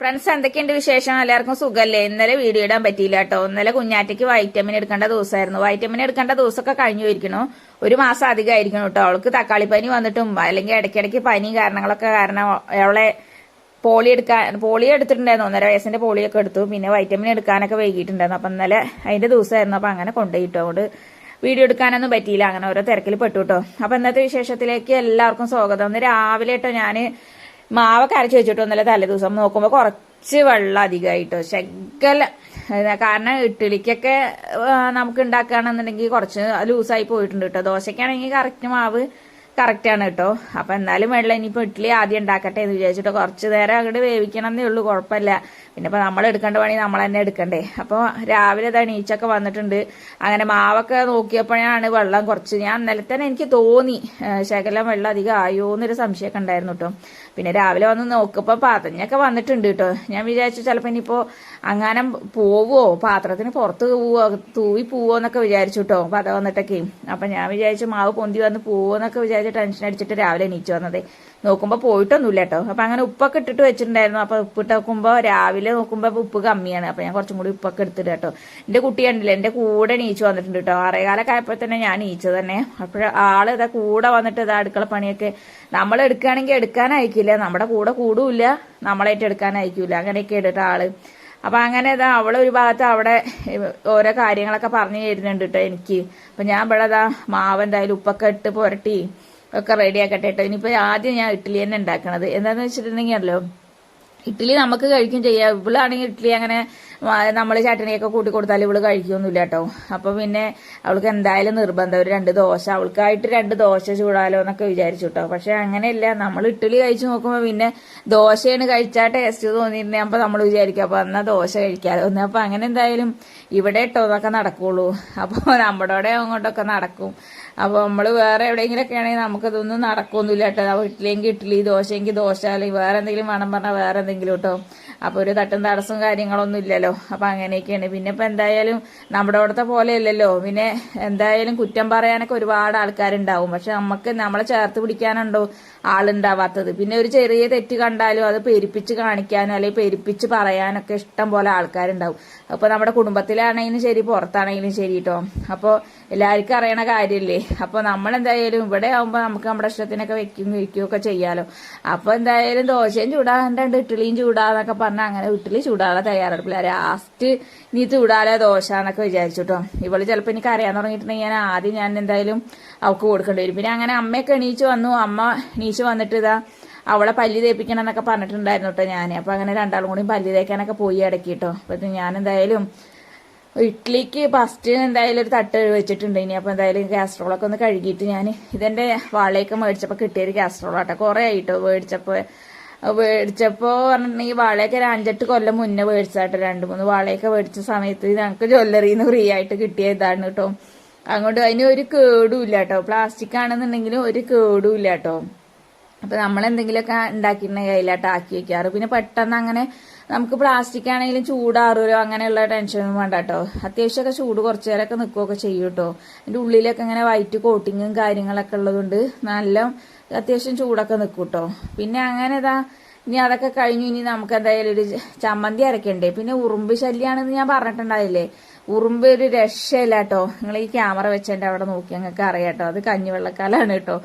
Friends എന്തൊക്കെയുണ്ട് വിശേഷം? എല്ലാവർക്കും സുഖമല്ലേ ഇന്നലെ വീഡിയോ ഇടാൻ പറ്റിയില്ല കേട്ടോ. ഇന്നലെ കുഞ്ഞാറ്റയ്ക്ക് വൈറ്റമിൻ എടുക്കേണ്ട ദിവസമായിരുന്നു. വൈറ്റമിൻ എടുക്കേണ്ട ദിവസമൊക്കെ കഴിഞ്ഞു ഇരിക്കണു ഒരു മാസം അധികമായിരിക്കണം കേട്ടോ. അവൾക്ക് തക്കാളി പനി വന്നിട്ടും അല്ലെങ്കിൽ ഇടയ്ക്കിടയ്ക്ക് പനി കാരണങ്ങളൊക്കെ കാരണം അവളെ പോളി എടുക്കാൻ പോളി എടുത്തിട്ടുണ്ടായിരുന്നു. ഒന്നര വയസ്സിന്റെ പോളിയൊക്കെ എടുത്തു. പിന്നെ വൈറ്റമിൻ എടുക്കാനൊക്കെ വൈകിട്ടുണ്ടായിരുന്നു അപ്പം ഇന്നലെ അതിന്റെ ദിവസമായിരുന്നു. അപ്പം അങ്ങനെ കൊണ്ടുപോയിട്ടു അതുകൊണ്ട് വീഡിയോ എടുക്കാനൊന്നും പറ്റിയില്ല. അങ്ങനെ ഓരോ തിരക്കിൽ പെട്ടു കേട്ടോ. അപ്പം ഇന്നത്തെ വിശേഷത്തിലേക്ക് എല്ലാവർക്കും സ്വാഗതം. ഒന്ന് രാവിലെ കേട്ടോ ഞാൻ മാവൊക്കെ അരച്ച് വെച്ചിട്ട് ഒന്നല്ല തലേ ദിവസം നോക്കുമ്പോൾ കുറച്ച് വെള്ളം അധികമായിട്ടോ. ശകല കാരണം ഇഡ്ഡലിക്കൊക്കെ ആ, നമുക്ക് ഉണ്ടാക്കുകയാണെന്നുണ്ടെങ്കിൽ കുറച്ച് ലൂസായി പോയിട്ടുണ്ട് കേട്ടോ. ദോശയ്ക്കാണെങ്കിൽ കറക്റ്റ് മാവ് കറക്റ്റ് ആണ് കേട്ടോ. അപ്പൊ എന്നാലും വെള്ളം ഇനിയിപ്പോ ഇഡ്ഡലി ആദ്യം ഉണ്ടാക്കട്ടെ എന്ന് വിചാരിച്ചിട്ട് കുറച്ച് നേരം അങ്ങോട്ട് വേവിക്കണം എന്നേ ഉള്ളൂ കുഴപ്പമില്ല. പിന്നെ ഇപ്പൊ നമ്മൾ എടുക്കേണ്ട പണി നമ്മൾ തന്നെ എടുക്കണ്ടേ. അപ്പൊ രാവിലെ തണീച്ചൊക്കെ വന്നിട്ടുണ്ട്. അങ്ങനെ മാവൊക്കെ നോക്കിയപ്പോഴാണ് വെള്ളം കുറച്ച്. ഞാൻ ഇന്നലെ തന്നെ എനിക്ക് തോന്നി ശകലം വെള്ളം അധികം ആയോ എന്നൊരു സംശയമൊക്കെ ഉണ്ടായിരുന്നു കേട്ടോ. പിന്നെ രാവിലെ വന്ന് നോക്കുമ്പോൾ പാത്രഞ്ഞൊക്കെ വന്നിട്ടുണ്ട് കേട്ടോ ഞാൻ വിചാരിച്ചു ചിലപ്പോൾ ഇനിയിപ്പോ അങ്ങനെ പോവോ പാത്രത്തിന് പുറത്ത് പോവോ തൂവി പോവോ എന്നൊക്കെ വിചാരിച്ചു കേട്ടോ പത വന്നിട്ടൊക്കെ. അപ്പൊ ഞാൻ വിചാരിച്ചു മാവ് പൊന്തി വന്ന് പോവോ എന്നൊക്കെ വിചാരിച്ച് ടെൻഷൻ അടിച്ചിട്ട് രാവിലെ എണീച്ചു വന്നത്. നോക്കുമ്പോൾ പോയിട്ടൊന്നുമില്ല കേട്ടോ അപ്പൊ അങ്ങനെ ഉപ്പൊക്കെ ഇട്ടിട്ട് വെച്ചിട്ടുണ്ടായിരുന്നു. അപ്പൊ ഉപ്പിട്ട് നോക്കുമ്പോൾ രാവിലെ നോക്കുമ്പോ ഉപ്പ് കമ്മിയാണ്. അപ്പൊ ഞാൻ കുറച്ചും കൂടി ഉപ്പൊക്കെ എടുത്തിട്ട് കേട്ടോ. എന്റെ കുട്ടി കണ്ടില്ല എന്റെ കൂടെ നീച്ചു വന്നിട്ടുണ്ട് കേട്ടോ. ആറേകാലൊക്കെ തന്നെ ഞാൻ നീച്ചത് തന്നെ. അപ്പോൾ ആൾ ഇതാ കൂടെ വന്നിട്ട് ഇതാ അടുക്കള പണിയൊക്കെ നമ്മൾ എടുക്കുകയാണെങ്കിൽ എടുക്കാനായിരിക്കില്ല നമ്മുടെ കൂടെ കൂടുമില്ല. നമ്മളായിട്ട് എടുക്കാനായിരിക്കില്ല അങ്ങനെയൊക്കെ എടുത്ത ആൾ. അപ്പൊ അങ്ങനെ ഇതാ അവളെ ഒരു ഭാഗത്ത് അവിടെ ഓരോ കാര്യങ്ങളൊക്കെ പറഞ്ഞു തരുന്നുണ്ട് കേട്ടോ എനിക്ക്. അപ്പൊ ഞാൻ ഇവിടെ ഇതാ മാവ് എന്തായാലും ഉപ്പൊക്കെ ഇട്ട് പുരട്ടി. ഒക്കെ റെഡിയാക്കട്ടെ കേട്ടോ ഇനിയിപ്പോൾ ആദ്യം ഞാൻ ഇഡ്ഡലി തന്നെ ഉണ്ടാക്കണത്. എന്താണെന്ന് വെച്ചിട്ടുണ്ടെങ്കിൽ അല്ലോ ഇഡ്ഡലി നമുക്ക് കഴിക്കും ചെയ്യാം. ഇവളാണെങ്കിൽ ഇഡ്ഡലി അങ്ങനെ നമ്മൾ ചട്ടണിയൊക്കെ കൂട്ടി കൊടുത്താൽ ഇവൾ കഴിക്കൊന്നുമില്ല കേട്ടോ അപ്പം പിന്നെ അവൾക്ക് എന്തായാലും നിർബന്ധം. ഒരു രണ്ട് ദോശ അവൾക്കായിട്ട് രണ്ട് ദോശ ചൂടാലോ എന്നൊക്കെ വിചാരിച്ചു കേട്ടോ പക്ഷെ അങ്ങനെയല്ല. നമ്മൾ ഇഡ്ഡലി കഴിച്ചു നോക്കുമ്പോൾ പിന്നെ ദോശയാണ് കഴിച്ചാൽ ടേസ്റ്റ് തോന്നിയിരുന്നേ അപ്പോൾ നമ്മൾ വിചാരിക്കും അപ്പം എന്നാൽ ദോശ കഴിക്കാലോ ഒന്ന് അപ്പം അങ്ങനെ എന്തായാലും ഇവിടെ ഇട്ടോ അതൊക്കെ നടക്കുള്ളൂ. അപ്പോൾ നമ്മുടെ അങ്ങോട്ടൊക്കെ നടക്കും. അപ്പൊ നമ്മൾ വേറെ എവിടെയെങ്കിലൊക്കെ ആണെങ്കിൽ നമുക്കതൊന്നും നടക്കൊന്നുമില്ല കേട്ടോ. ഇഡ്ഡലിയെങ്കിൽ ഇഡ്ഡലി ദോശയെങ്കിൽ ദോശ അല്ലെങ്കിൽ വേറെ എന്തെങ്കിലും വേണം പറഞ്ഞാൽ വേറെ എന്തെങ്കിലും കേട്ടോ. അപ്പോൾ ഒരു തട്ടും തടസ്സവും കാര്യങ്ങളൊന്നും ഇല്ലല്ലോ. അപ്പോൾ അങ്ങനെയൊക്കെയാണ്. പിന്നെ ഇപ്പോൾ എന്തായാലും നമ്മുടെ അവിടുത്തെ പോലെ ഇല്ലല്ലോ. പിന്നെ എന്തായാലും കുറ്റം പറയാനൊക്കെ ഒരുപാട് ആൾക്കാരുണ്ടാവും. പക്ഷെ നമുക്ക് നമ്മളെ ചേർത്ത് പിടിക്കാനുണ്ടോ ആളുണ്ടാവാത്തത്. പിന്നെ ഒരു ചെറിയ തെറ്റ് കണ്ടാലും അത് പെരുപ്പിച്ച് കാണിക്കാനും അല്ലെങ്കിൽ പെരുപ്പിച്ച് പറയാനൊക്കെ ഇഷ്ടം പോലെ ആൾക്കാരുണ്ടാവും. അപ്പോൾ നമ്മുടെ കുടുംബത്തിലാണെങ്കിലും ശരി പുറത്താണെങ്കിലും ശരി കേട്ടോ. അപ്പോൾ എല്ലാവർക്കും അറിയണ കാര്യമില്ലേ അപ്പോൾ നമ്മൾ എന്തായാലും ഇവിടെ ആവുമ്പോ നമുക്ക് നമ്മുടെ ഇഷ്ടത്തിനൊക്കെ വെക്കും കഴിക്കുകയൊക്കെ ചെയ്യാലോ. അപ്പോൾ എന്തായാലും ദോശയും ചൂടാണ്ട് ഇഡ്ഡലിയും ചൂടാന്നൊക്കെ പറഞ്ഞാൽ അങ്ങനെ ഇഡ്ഡലി ചൂടാതെ തയ്യാറെടുപ്പില്ല ലാസ്റ്റ് നീ ചൂടാലെ ദോശ എന്നൊക്കെ വിചാരിച്ചിട്ടോ ഇവൾ ചിലപ്പോൾ എനിക്ക് അറിയാൻ തുടങ്ങിയിട്ടുണ്ടെങ്കിൽ ഞാൻ ആദ്യം ഞാൻ എന്തായാലും അവൾക്ക് കൊടുക്കേണ്ടി വരും. പിന്നെ അങ്ങനെ അമ്മയൊക്കെ എണീച്ച് വന്നു. അമ്മ എണീച്ച് വന്നിട്ട് ഇതാ അവളെ പല്ല് തേപ്പിക്കണം എന്നൊക്കെ പറഞ്ഞിട്ടുണ്ടായിരുന്നു കേട്ടോ ഞാൻ അപ്പൊ അങ്ങനെ രണ്ടാളും കൂടി പല്ല് തേക്കാനൊക്കെ പോയി ഇടയ്ക്ക് അപ്പൊ ഞാൻ എന്തായാലും ഇഡ്ഡലിക്ക് ഫസ്റ്റ് എന്തായാലും ഒരു തട്ട് വെച്ചിട്ടുണ്ട് ഇനി അപ്പൊ എന്തായാലും കാസ്ട്രോളൊക്കെ ഒന്ന് കഴുകിയിട്ട് ഞാൻ ഇതെന്റെ വാളയൊക്കെ മേടിച്ചപ്പോൾ കിട്ടിയൊരു കാസ്ട്രോൾ ആട്ടോ. കുറെ ആയിട്ടോ മേടിച്ചപ്പോ. മേടിച്ചപ്പോ പറഞ്ഞിട്ടുണ്ടെങ്കിൽ വാളയൊക്കെ ഒരു അഞ്ചെട്ട് കൊല്ലം മുന്നേ മേടിച്ചാട്ടോ രണ്ട് മൂന്ന് വാളയൊക്കെ മേടിച്ച സമയത്ത് ഞങ്ങൾക്ക് ജ്വല്ലറിന്ന് ഫ്രീ ആയിട്ട് കിട്ടിയ ഇതാണ് കേട്ടോ അങ്ങോട്ട് അതിന് ഒരു കേടും ഇല്ല കേട്ടോ പ്ലാസ്റ്റിക് ആണെന്നുണ്ടെങ്കിലും ഒരു കേടും ഇല്ല കേട്ടോ അപ്പൊ നമ്മൾ എന്തെങ്കിലുമൊക്കെ ഉണ്ടാക്കിയിട്ടുണ്ടെങ്കിൽ അതിലായിട്ട് ആക്കി വെക്കാറ്. പിന്നെ പെട്ടെന്ന് അങ്ങനെ നമുക്ക് പ്ലാസ്റ്റിക് ആണെങ്കിലും ചൂടാറുമല്ലോ അങ്ങനെയുള്ള ടെൻഷനൊന്നും വേണ്ട കേട്ടോ അത്യാവശ്യമൊക്കെ ചൂട് കുറച്ചു നേരമൊക്കെ നിൽക്കുകയൊക്കെ ചെയ്യും കേട്ടോ അതിന്റെ ഉള്ളിലൊക്കെ ഇങ്ങനെ വൈറ്റ് കോട്ടിങ്ങും കാര്യങ്ങളൊക്കെ ഉള്ളതുകൊണ്ട് നല്ല അത്യാവശ്യം ചൂടൊക്കെ നിൽക്കും കേട്ടോ പിന്നെ അങ്ങനെ ഇതാ ഇനി അതൊക്കെ കഴിഞ്ഞു ഇനി നമുക്ക് എന്തായാലും ഒരു ചമ്മന്തി അരക്കണ്ടേ? പിന്നെ ഉറുമ്പ് ശല്യാണെന്ന് ഞാൻ പറഞ്ഞിട്ടുണ്ടായില്ലേ? ഉറുമ്പ് ഒരു രക്ഷയില്ല കേട്ടോ നിങ്ങൾ ഈ ക്യാമറ വെച്ചെന്റെ അവിടെ നോക്കി ഞങ്ങൾക്ക് അറിയാം കേട്ടോ അത് കഞ്ഞിവെള്ളക്കാലാണ് കേട്ടോ.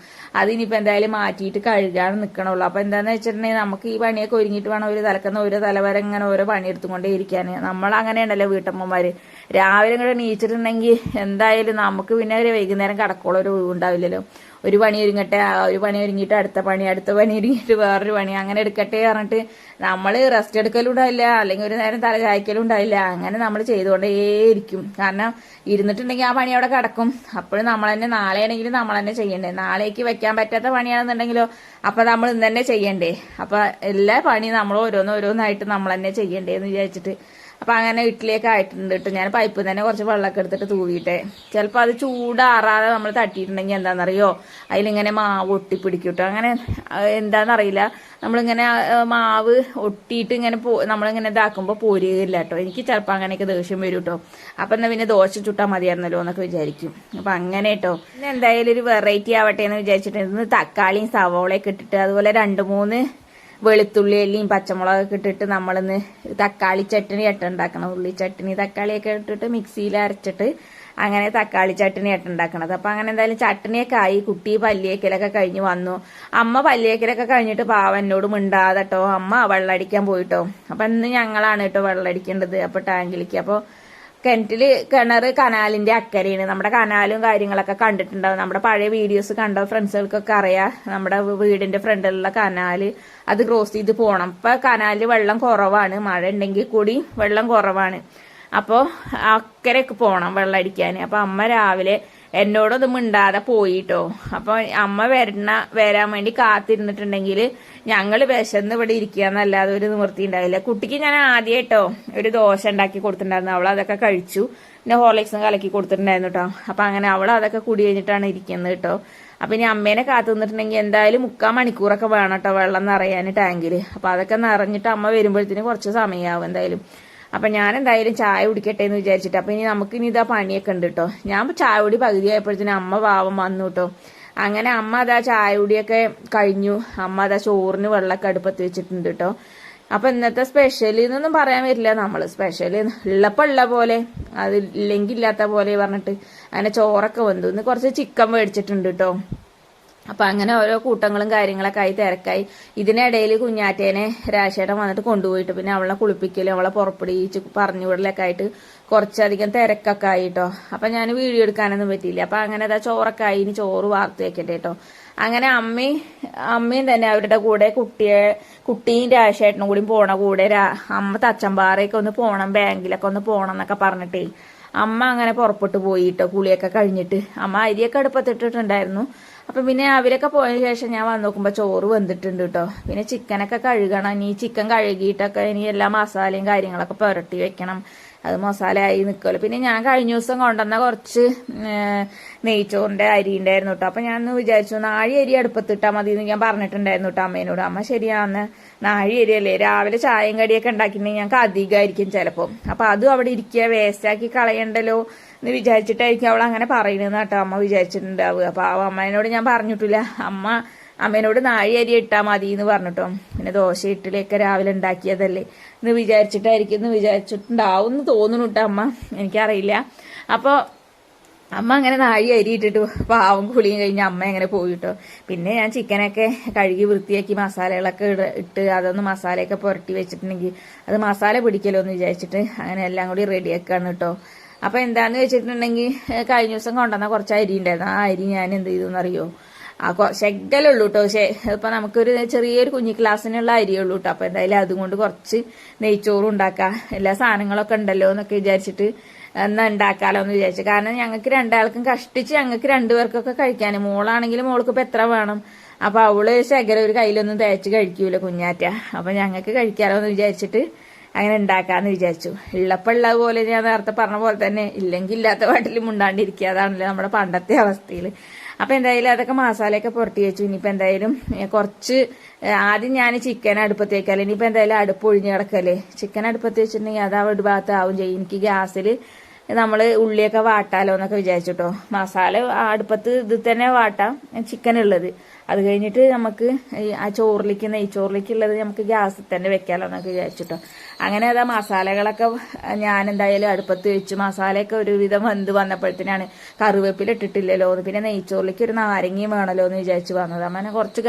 അതിനിപ്പോ എന്തായാലും മാറ്റിയിട്ട് കഴുകാണ് നിൽക്കണുള്ളൂ അപ്പോൾ എന്താന്ന് വെച്ചിട്ടുണ്ടെങ്കിൽ നമുക്ക് ഈ പണിയൊക്കെ ഒരുങ്ങിയിട്ട് വേണം ഒരു തലക്കുന്ന ഒരു തലവരെ ഇങ്ങനെ ഓരോ പണിയെടുത്തുകൊണ്ടേ ഇരിക്കാൻ നമ്മൾ അങ്ങനെയുണ്ടല്ലോ വീട്ടമ്മമാര്. രാവിലെ കൂടെ നീച്ചിട്ടുണ്ടെങ്കിൽ എന്തായാലും നമുക്ക് പിന്നെ ഒരു വൈകുന്നേരം കടക്കോളം ഒരു ഉണ്ടാവില്ലല്ലോ ഒരു പണി ഒരുങ്ങട്ടെ ഒരു പണി ഒരുങ്ങിയിട്ട് അടുത്ത പണി അടുത്ത പണി ഒരുങ്ങിയിട്ട് വേറൊരു പണി അങ്ങനെ എടുക്കട്ടെ പറഞ്ഞിട്ട് നമ്മൾ റെസ്റ്റ് എടുക്കലും ഉണ്ടാവില്ല അല്ലെങ്കിൽ ഒരു നേരം തല ചായ്ക്കലും ഉണ്ടാവില്ല അങ്ങനെ നമ്മൾ ചെയ്തുകൊണ്ടേയിരിക്കും കാരണം ഇരുന്നിട്ടുണ്ടെങ്കിൽ ആ പണി അവിടെ കിടക്കും. അപ്പോഴും നമ്മൾ തന്നെ നാളെ ആണെങ്കിലും നമ്മൾ തന്നെ ചെയ്യണ്ടേ. നാളേക്ക് വെക്കാൻ പറ്റാത്ത പണിയാണെന്നുണ്ടെങ്കിലോ അപ്പൊ നമ്മൾ ഇന്ന് തന്നെ ചെയ്യണ്ടേ. അപ്പൊ എല്ലാ പണിയും നമ്മൾ ഓരോന്നോരോന്നായിട്ട് നമ്മൾ തന്നെ ചെയ്യണ്ടേ എന്ന് വിചാരിച്ചിട്ട് അപ്പൊ അങ്ങനെ ഇഡ്ഡലിയൊക്കെ ആയിട്ടുണ്ട് കേട്ടോ. ഞാൻ പൈപ്പിൽ തന്നെ കുറച്ച് വെള്ളമൊക്കെ എടുത്തിട്ട് തൂവിയിട്ടെ. ചിലപ്പോൾ അത് ചൂടാറാതെ നമ്മൾ തട്ടിയിട്ടുണ്ടെങ്കിൽ എന്താണെന്നറിയോ? അതിലിങ്ങനെ മാവ് ഒട്ടിപ്പിടിക്കും കേട്ടോ. അങ്ങനെ എന്താണെന്നറിയില്ല. നമ്മളിങ്ങനെ മാവ് ഒട്ടിയിട്ട് ഇങ്ങനെ പോ നമ്മളിങ്ങനെ ഇതാക്കുമ്പോൾ പോരുകയില്ല കേട്ടോ. എനിക്ക് ചിലപ്പോൾ അങ്ങനെയൊക്കെ ദേഷ്യം വരും കേട്ടോ. അപ്പം എന്നാൽ പിന്നെ ദോശ ചുട്ടാൽ മതിയായിരുന്നല്ലോ എന്നൊക്കെ വിചാരിക്കും. അപ്പം അങ്ങനെ കേട്ടോ. എന്തായാലും ഒരു വെറൈറ്റി ആവട്ടെ എന്ന് വിചാരിച്ചിട്ട് ഇന്ന് തക്കാളിയും സവോളയൊക്കെ ഇട്ടിട്ട് അതുപോലെ രണ്ട് മൂന്ന് വെളുത്തുള്ളി എല്ലിയും പച്ചമുളകൊക്കെ ഇട്ടിട്ട് നമ്മളിന്ന് തക്കാളി ചട്ടിനി ഏട്ട ഉണ്ടാക്കണം. ഉള്ളി ചട്ടിനി തക്കാളിയൊക്കെ ഇട്ടിട്ട് മിക്സിയിൽ അരച്ചിട്ട് അങ്ങനെ തക്കാളി ചട്ടിനി ഏട്ട ഉണ്ടാക്കണത്. അപ്പൊ അങ്ങനെ എന്തായാലും ചട്ടിനിയൊക്കെ ആയി. കുട്ടി പല്ലിയേക്കലൊക്കെ കഴിഞ്ഞ് വന്നു. അമ്മ പല്ലിയേക്കലൊക്കെ കഴിഞ്ഞിട്ട് പാവ എന്നോട് മിണ്ടാതെ കേട്ടോ അമ്മ വെള്ളമടിക്കാൻ പോയിട്ടോ. അപ്പൊ ഇന്ന് ഞങ്ങളാണ് കേട്ടോ വെള്ളമടിക്കേണ്ടത്. അപ്പൊ ടാങ്കിലേക്ക്. അപ്പൊ കിണറ്റിൽ കിണർ കനാലിന്റെ അക്കരയാണ്. നമ്മുടെ കനാലും കാര്യങ്ങളൊക്കെ കണ്ടിട്ടുണ്ടാവും നമ്മുടെ പഴയ വീഡിയോസ് കണ്ട? ഫ്രണ്ട്സുകൾക്കൊക്കെ അറിയാം. നമ്മുടെ വീടിന്റെ ഫ്രണ്ടിലുള്ള കനാല് അത് ക്രോസ് ചെയ്ത് പോകണം ഇപ്പൊ കനാലിൽ വെള്ളം കുറവാണ്. മഴ ഉണ്ടെങ്കിൽ കൂടി വെള്ളം കുറവാണ്. അപ്പോൾ അക്കരക്ക് പോകണം വെള്ളം അടിക്കാൻ. അപ്പോൾ അമ്മ രാവിലെ എന്നോടൊന്നും മിണ്ടാതെ പോയിട്ടോ. അപ്പോൾ അമ്മ വരണ വരാൻ വേണ്ടി കാത്തിരുന്നിട്ടുണ്ടെങ്കിൽ ഞങ്ങൾ വിശന്ന് ഇവിടെ ഇരിക്കുക എന്നല്ലാതെ ഒരു നിവൃത്തി ഉണ്ടാവില്ല കുട്ടിക്ക് ഞാൻ ആദ്യമായിട്ടോ ഒരു ദോശ ഉണ്ടാക്കി കൊടുത്തിട്ടുണ്ടായിരുന്നു. അവൾ അതൊക്കെ കഴിച്ചു. പിന്നെ ഹോർലിക്സും കലക്കി കൊടുത്തിട്ടുണ്ടായിരുന്നു കേട്ടോ അപ്പം അങ്ങനെ അവൾ അതൊക്കെ കുടി കഴിഞ്ഞിട്ടാണ് ഇരിക്കുന്നത് കേട്ടോ അപ്പം ഇനി അമ്മേനെ കാത്തു നിന്നിട്ടുണ്ടെങ്കിൽ എന്തായാലും മുക്കാൽ മണിക്കൂറൊക്കെ വേണം കേട്ടോ വെള്ളം നിറയാൻ ടാങ്കിൽ അപ്പം അതൊക്കെ നിറഞ്ഞിട്ട് അമ്മ വരുമ്പോഴത്തേന് കുറച്ച് സമയമാവും എന്തായാലും. അപ്പം ഞാൻ എന്തായാലും ചായ കുടിക്കട്ടെ എന്ന് വിചാരിച്ചിട്ട്. അപ്പം ഇനി നമുക്ക് ഇനി ഇതാ പണിയൊക്കെ ഉണ്ട് കേട്ടോ ഞാൻ ചായ കുടി പകുതി ആയപ്പോഴത്തേനും അമ്മ പാവം വന്നു കേട്ടോ അങ്ങനെ അമ്മ അതാ ചായ കുടിയൊക്കെ കഴിഞ്ഞു. അമ്മ അതാ ചോറിന് വെള്ളമൊക്കെ അടുപ്പത്ത് വെച്ചിട്ടുണ്ട് കേട്ടോ അപ്പൊ ഇന്നത്തെ സ്പെഷ്യൽ എന്നൊന്നും പറയാൻ വരില്ല. നമ്മൾ സ്പെഷ്യലി ഉള്ളപ്പോ ഉള്ള പോലെ അത് ഇല്ലെങ്കിൽ ഇല്ലാത്ത പോലെ പറഞ്ഞിട്ട് അങ്ങനെ ചോറൊക്കെ വന്നു ഇന്ന് കുറച്ച് ചിക്കൻ മേടിച്ചിട്ടുണ്ട് കേട്ടോ അപ്പൊ അങ്ങനെ ഓരോ കൂട്ടങ്ങളും കാര്യങ്ങളൊക്കെ ആയി തിരക്കായി. ഇതിനിടയിൽ കുഞ്ഞാറ്റേനെ രാശേട്ടൻ വന്നിട്ട് കൊണ്ടുപോയിട്ട് പിന്നെ അവളെ കുളിപ്പിക്കലും അവളെ പുറപ്പെടുവിച്ച് പറഞ്ഞു വിടലൊക്കെ ആയിട്ട് കുറച്ചധികം തിരക്കൊക്കെ ആയിട്ടോ. അപ്പൊ ഞാൻ വീഡിയോ എടുക്കാനൊന്നും പറ്റിയില്ല. അപ്പൊ അങ്ങനെ അതാ ചോറൊക്കെ ആയി. ഇനി ചോറ് വാർത്ത് വെക്കട്ടെ കേട്ടോ അങ്ങനെ അമ്മയും അമ്മയും തന്നെ അവരുടെ കൂടെ കുട്ടിയെ കുട്ടിയും രാശേട്ടനും കൂടി പോണ കൂടെ അമ്മ തച്ചമ്പാറയൊക്കെ ഒന്ന് പോണം ബാങ്കിലൊക്കെ ഒന്ന് പോണം എന്നൊക്കെ പറഞ്ഞിട്ടേ അമ്മ അങ്ങനെ പുറപ്പെട്ടു പോയിട്ടോ കുളിയൊക്കെ കഴിഞ്ഞിട്ട്. അമ്മ അരിയൊക്കെ അടുപ്പത്തിട്ടിട്ടുണ്ടായിരുന്നു. അപ്പം പിന്നെ അവരൊക്കെ പോയ ശേഷം ഞാൻ വന്ന് നോക്കുമ്പോൾ ചോറ് വെന്തിട്ടുണ്ട് കേട്ടോ പിന്നെ ചിക്കനൊക്കെ കഴുകണം. ഇനി ചിക്കൻ കഴുകിയിട്ടൊക്കെ ഇനി എല്ലാ മസാലയും കാര്യങ്ങളൊക്കെ പുരട്ടി വെക്കണം. അത് മസാല ആയി നിൽക്കുമല്ലോ പിന്നെ ഞാൻ കഴിഞ്ഞ ദിവസം കൊണ്ടുവന്ന കുറച്ച് നെയ്ച്ചോറിന്റെ അരി ഉണ്ടായിരുന്നു കേട്ടോ. അപ്പം ഞാൻ വിചാരിച്ചു നാഴി അരി അടുപ്പത്തിട്ടാൽ മതി എന്ന് ഞാൻ പറഞ്ഞിട്ടുണ്ടായിരുന്നു കേട്ടോ അമ്മേനോട്. അമ്മ ശരിയാന്ന് നാഴി അരിയല്ലേ? രാവിലെ ചായയും കടിയൊക്കെ ഉണ്ടാക്കിയിട്ടുണ്ടെങ്കിൽ ഞങ്ങൾക്ക് അധികമായിരിക്കും ചിലപ്പോൾ അപ്പം അതും അവിടെ ഇരിക്കുക വേസ്റ്റാക്കി കളയണ്ടല്ലോ എന്ന് വിചാരിച്ചിട്ടായിരിക്കും അവൾ അങ്ങനെ പറയുന്നത് കേട്ടോ അമ്മ വിചാരിച്ചിട്ടുണ്ടാവുക. അപ്പോൾ ആ അമ്മേനോട് ഞാൻ പറഞ്ഞിട്ടില്ല അമ്മ അമ്മേനോട് നാഴി അരി ഇട്ടാൽ മതി എന്ന് പറഞ്ഞിട്ടോ. പിന്നെ ദോശ ഇട്ടിലേക്ക് രാവിലെ ഉണ്ടാക്കിയതല്ലേ. എന്ന് വിചാരിച്ചിട്ടായിരിക്കും എന്ന് വിചാരിച്ചിട്ടുണ്ടാവും എന്ന് തോന്നുന്നു കേട്ടോ അമ്മ. എനിക്കറിയില്ല. അപ്പോൾ അമ്മ അങ്ങനെ നാഴി അരിയിട്ടിട്ട് പാവം കുളിയും കഴിഞ്ഞ് അമ്മ അങ്ങനെ പോയിട്ടോ. പിന്നെ ഞാൻ ചിക്കനൊക്കെ കഴുകി വൃത്തിയാക്കി മസാലകളൊക്കെ ഇട്ട് അതൊന്ന് മസാലയൊക്കെ പുരട്ടി വെച്ചിട്ടുണ്ടെങ്കിൽ അത് മസാല പിടിക്കലോ എന്ന് വിചാരിച്ചിട്ട് അങ്ങനെ എല്ലാം കൂടി റെഡിയാക്കാണ് കേട്ടോ അപ്പൊ എന്താന്ന് വെച്ചിട്ടുണ്ടെങ്കിൽ കഴിഞ്ഞ ദിവസം കൊണ്ടുവന്ന കുറച്ച് അരി ഉണ്ടായിരുന്നു. ആ അരി ഞാൻ എന്ത് ചെയ്തു എന്നറിയോ ആ ശെഗലുള്ളൂ കേട്ടോ പക്ഷേ ഇപ്പൊ നമുക്കൊരു ചെറിയൊരു കുഞ്ഞു ക്ലാസ്സിനുള്ള അരിയുള്ളൂ കേട്ടോ അപ്പൊ എന്തായാലും അതുകൊണ്ട് കുറച്ച് നെയ്ച്ചോറും ഉണ്ടാക്കാം. എല്ലാ സാധനങ്ങളൊക്കെ ഉണ്ടല്ലോ എന്നൊക്കെ വിചാരിച്ചിട്ട് എന്നാ ഉണ്ടാക്കാലോ എന്ന് വിചാരിച്ചു. കാരണം ഞങ്ങൾക്ക് രണ്ടാൾക്കും കഷ്ടിച്ച് ഞങ്ങൾക്ക് രണ്ടുപേർക്കൊക്കെ കഴിക്കാൻ മോളാണെങ്കിലും മോൾക്ക് ഇപ്പൊ എത്ര വേണം? അപ്പൊ അവൾ ശകലം ഒരു കയ്യിലൊന്നും തേച്ച് കഴിക്കൂല കുഞ്ഞാറ്റ. അപ്പൊ ഞങ്ങൾക്ക് കഴിക്കാലോ എന്ന് വിചാരിച്ചിട്ട് അങ്ങനെ ഉണ്ടാക്കാന്ന് വിചാരിച്ചു. ഉള്ളപ്പോൾ ഉള്ള പോലെ ഞാൻ നേരത്തെ പറഞ്ഞ പോലെ തന്നെ ഇല്ലെങ്കിൽ ഇല്ലാത്ത പാട്ടിൽ മുണ്ടാണ്ടിരിക്കുക. അതാണല്ലോ നമ്മുടെ പണ്ടത്തെ അവസ്ഥയിൽ അപ്പൊ എന്തായാലും അതൊക്കെ മസാലയൊക്കെ പുരട്ടി വെച്ചു. ഇനിയിപ്പോ എന്തായാലും കുറച്ച് ആദ്യം ഞാൻ ചിക്കൻ അടുപ്പത്ത് വെക്കാല്ലേ ഇനിയിപ്പോ എന്തായാലും അടുപ്പ് ഒഴിഞ്ഞ് കിടക്കല്ലേ? ചിക്കൻ അടുപ്പത്ത് വെച്ചിട്ടുണ്ടെങ്കിൽ അത് അവിടെ ഭാഗത്താവും ചെയ്യും. എനിക്ക് ഗ്യാസിൽ നമ്മൾ ഉള്ളിയൊക്കെ വാട്ടാലോ എന്നൊക്കെ വിചാരിച്ചിട്ടോ. മസാല അടുപ്പത്ത് ഇത് തന്നെ വാട്ടാം ചിക്കൻ ഉള്ളത്. അത് കഴിഞ്ഞിട്ട് നമുക്ക് ആ ചോറിലേക്ക് നെയ്ച്ചോറിലേക്ക് ഉള്ളത് നമുക്ക് ഗ്യാസിൽ തന്നെ വെക്കാലോ എന്നൊക്കെ വിചാരിച്ചിട്ടോ. അങ്ങനെ അതാ മസാലകളൊക്കെ ഞാൻ എന്തായാലും അടുപ്പത്ത് വെച്ച് മസാലയൊക്കെ ഒരുവിധം വന്ന് വന്നപ്പോഴത്തേനാണ് കറിവേപ്പില ഇട്ടിട്ടില്ലല്ലോ പിന്നെ നെയ്ച്ചോറിലേക്ക് ഒരു നാരങ്ങയും വേണമല്ലോ എന്ന് വിചാരിച്ചു വന്നത്. അങ്ങനെ കുറച്ച്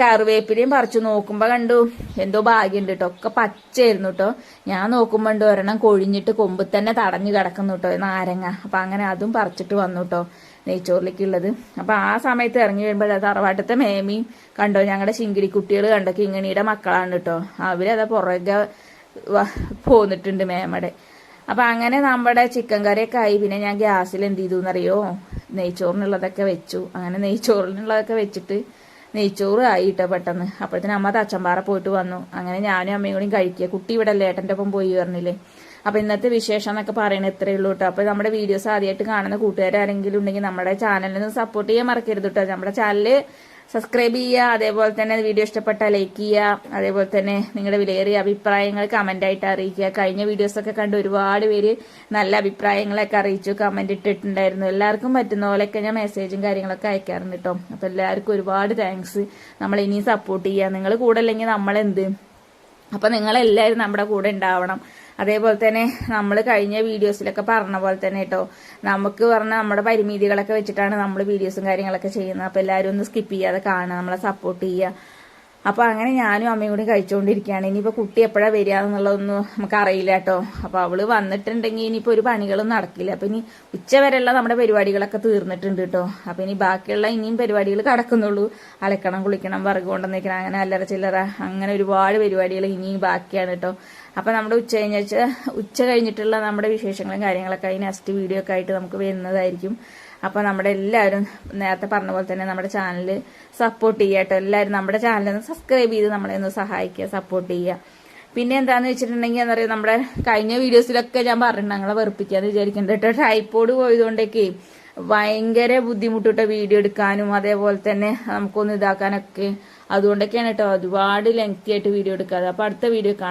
കറിവേപ്പിലയും പറിച്ചു നോക്കുമ്പോ കണ്ടു. എന്തോ ഭാഗ്യമുണ്ട് കേട്ടോ ഒക്കെ പച്ചയായിരുന്നു കേട്ടോ ഞാൻ നോക്കുമ്പോ ഉണ്ട് ഒരെണ്ണം കൊഴിഞ്ഞിട്ട് കൊമ്പ് തന്നെ തടഞ്ഞു കിടക്കുന്നു കേട്ടോ നാരങ്ങ. അപ്പൊ അങ്ങനെ അതും പറിച്ചിട്ട് വന്നു കേട്ടോ നെയ്ച്ചോറിലേക്കുള്ളത്. അപ്പൊ ആ സമയത്ത് ഇറങ്ങി വരുമ്പോൾ തറവാട്ടത്തെ മേമിയും കണ്ടോ ഞങ്ങളുടെ ശിങ്കിടി കുട്ടികൾ കണ്ടോ കിങ്ങണിയുടെ മക്കളാണ് കേട്ടോ അവരതാ പുറകെ പോന്നിട്ടുണ്ട് മേമയുടെ അപ്പൊ അങ്ങനെ നമ്മുടെ ചിക്കൻ കറിയൊക്കെ ആയി. പിന്നെ ഞാൻ ഗ്യാസിൽ എന്ത് ചെയ്തു എന്നറിയോ നെയ്ച്ചോറിനുള്ളതൊക്കെ വെച്ചു. അങ്ങനെ നെയ്ച്ചോറിനുള്ളതൊക്കെ വെച്ചിട്ട് നെയ്ച്ചോറ് ആയിട്ടോ പെട്ടെന്ന്. അപ്പോഴത്തേനും അമ്മ തച്ചമ്പാറ പോയിട്ട് വന്നു. അങ്ങനെ ഞാനും അമ്മയും കൂടി കഴിക്കുക. കുട്ടി ഇവിടെ അല്ലേ? ഏട്ടന്റെ ഒപ്പം പോയി പറഞ്ഞില്ലേ? അപ്പൊ ഇന്നത്തെ വിശേഷം എന്നൊക്കെ പറയുന്നത് ഇത്രയേ ഉള്ളൂ കേട്ടോ. അപ്പൊ നമ്മുടെ വീഡിയോസ് ആദ്യമായിട്ട് കാണുന്ന കൂട്ടുകാർ ആരെങ്കിലും ഉണ്ടെങ്കിൽ നമ്മുടെ ചാനലിന് സപ്പോർട്ട് ചെയ്യാൻ മറക്കരുത് കേട്ടോ. നമ്മുടെ ചാനൽ സബ്സ്ക്രൈബ് ചെയ്യുക അതേപോലെ തന്നെ വീഡിയോ ഇഷ്ടപ്പെട്ടാൽ ലൈക്ക് ചെയ്യുക അതേപോലെ തന്നെ നിങ്ങളുടെ വിലയേറിയ അഭിപ്രായങ്ങൾ കമന്റ് ആയിട്ട് അറിയിക്കുക. കഴിഞ്ഞ വീഡിയോസൊക്കെ കണ്ട് ഒരുപാട് പേര് നല്ല അഭിപ്രായങ്ങളൊക്കെ അറിയിച്ചു കമന്റ് ഇട്ടിട്ടുണ്ടായിരുന്നു. എല്ലാവർക്കും പറ്റുന്ന പോലെയൊക്കെ ഞാൻ മെസ്സേജും കാര്യങ്ങളൊക്കെ അയക്കാറുണ്ട് കേട്ടോ അപ്പോൾ എല്ലാവർക്കും ഒരുപാട് താങ്ക്സ് നമ്മൾ ഇനിയും സപ്പോർട്ട് ചെയ്യുക. നിങ്ങൾ കൂടെ അല്ലെങ്കിൽ നമ്മളെന്ത് അപ്പൊ നിങ്ങളെല്ലാവരും നമ്മുടെ കൂടെ ഉണ്ടാവണം. അതേപോലെ തന്നെ നമ്മൾ കഴിഞ്ഞ വീഡിയോസിലൊക്കെ പറഞ്ഞ പോലെ തന്നെ കേട്ടോ. നമുക്ക് പറഞ്ഞ നമ്മുടെ പരിമിതികളൊക്കെ വെച്ചിട്ടാണ് നമ്മൾ വീഡിയോസും കാര്യങ്ങളൊക്കെ ചെയ്യുന്നത്. അപ്പൊ എല്ലാവരും ഒന്ന് സ്കിപ്പ് ചെയ്യാതെ കാണുക നമ്മളെ സപ്പോർട്ട് ചെയ്യുക. അപ്പൊ അങ്ങനെ ഞാനും അമ്മയും കൂടി കഴിച്ചുകൊണ്ടിരിക്കുകയാണ് ഇനിയിപ്പോ കുട്ടി എപ്പോഴാ വരിക എന്നുള്ളതൊന്നും നമുക്ക് അറിയില്ല കേട്ടോ. അപ്പൊ അവൾ വന്നിട്ടുണ്ടെങ്കിൽ ഇനിയിപ്പോ ഒരു പണികളും നടക്കില്ല. അപ്പൊ ഇനി ഉച്ച വരെയുള്ള നമ്മുടെ പരിപാടികളൊക്കെ തീർന്നിട്ടുണ്ട് കേട്ടോ. അപ്പൊ ഇനി ബാക്കിയുള്ള ഇനിയും പരിപാടികൾ കടക്കുന്നുള്ളൂ. അലക്കണം കുളിക്കണം വിറക് കൊണ്ടുവന്നിരിക്കണം അങ്ങനെ അല്ലറ ചില്ലറ അങ്ങനെ ഒരുപാട് പരിപാടികൾ ഇനിയും ബാക്കിയാണ് കേട്ടോ. അപ്പൊ നമ്മുടെ ഉച്ച കഴിഞ്ഞ ഉച്ച കഴിഞ്ഞിട്ടുള്ള നമ്മുടെ വിശേഷങ്ങളും കാര്യങ്ങളൊക്കെ ആയി നെക്സ്റ്റ് വീഡിയോ ഒക്കെ ആയിട്ട് നമുക്ക് വരുന്നതായിരിക്കും. അപ്പൊ നമ്മുടെ എല്ലാവരും നേരത്തെ പറഞ്ഞ പോലെ തന്നെ നമ്മുടെ ചാനൽ സപ്പോർട്ട് ചെയ്യുക കേട്ടോ. എല്ലാവരും നമ്മുടെ ചാനലൊന്ന് സബ്സ്ക്രൈബ് ചെയ്ത് നമ്മളെ ഒന്ന് സഹായിക്കുക സപ്പോർട്ട് ചെയ്യുക. പിന്നെ എന്താന്ന് വെച്ചിട്ടുണ്ടെങ്കിൽ എന്താ പറയുക നമ്മുടെ കഴിഞ്ഞ വീഡിയോസിലൊക്കെ ഞാൻ പറഞ്ഞിട്ടുണ്ട്. ഞങ്ങളെ വെറുപ്പിക്കാന്ന് വിചാരിക്കുന്നുണ്ട് കേട്ടോ. ട്രൈപ്പോഡ് പോയതുകൊണ്ടൊക്കെ ഭയങ്കര ബുദ്ധിമുട്ടിട്ട വീഡിയോ എടുക്കാനും അതേപോലെ തന്നെ നമുക്കൊന്ന് ഇതാക്കാനൊക്കെ. അതുകൊണ്ടൊക്കെയാണ് കേട്ടോ ഒരുപാട് ലെങ്തി ആയിട്ട് വീഡിയോ എടുക്കാതെ അപ്പൊ അടുത്ത വീഡിയോ കാണാം.